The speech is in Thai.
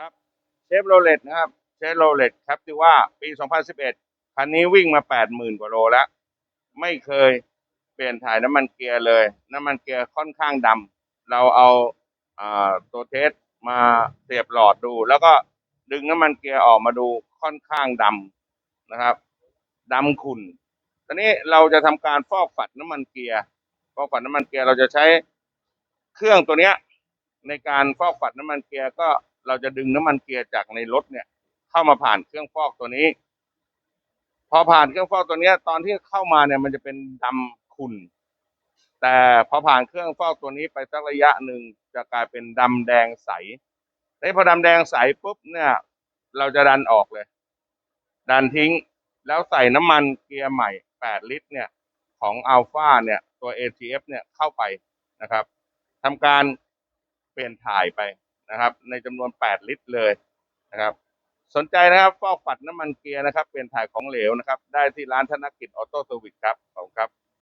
ครับเชฟโรเลตนะครับเชฟโรเลตครับที่ว่าปี 2011 คันนี้วิ่งมา 80,000 กว่าโลแล้ว ไม่เคยเปลี่ยนถ่ายน้ำมันเกียร์เลย น้ำมันเกียร์ค่อนข้างดำเราเอาตัวเทสมาเสียบหลอดดู แล้วก็ดึงน้ำมันเกียร์ออกมาดูค่อนข้างดำนะครับดำขุ่นตอนนี้เราจะทำการฟอกฝัดน้ำมันเกียร์ฟอกฝัดน้ำมันเกียร์เราจะใช้เครื่องตัวเนี้ยในการฟอกฝัดน้ำมันเกียร์ก็ เราจะดึงน้ำมันเกียร์จากในรถเนี่ย เข้ามาผ่านเครื่องฟอกตัวนี้ พอผ่านเครื่องฟอกตัวเนี้ย ตอนที่เข้ามาเนี่ยมันจะเป็นดำขุ่นแต่พอผ่านเครื่องฟอกตัวนี้ไปสักระยะหนึ่งจะกลายเป็นดำแดงใสแล้วพอดำแดงใสปุ๊บเนี่ย เราจะดันออกเลย ดันทิ้งแล้วใส่น้ำมันเกียร์ใหม่ 8 ลิตร เนี่ย ของอัลฟาเนี่ย ตัว ATF เนี่ยเข้าไปนะครับทำการเปลี่ยนถ่ายไป นะครับ ในจำนวน 8 ลิตรเลยนะครับ สนใจนะครับฟอกปัดน้ำมันเกียร์นะครับ เปลี่ยนถ่ายของเหลวนะครับ ได้ที่ร้านธนกิจออโต้เซอร์วิสครับขอบคุณครับ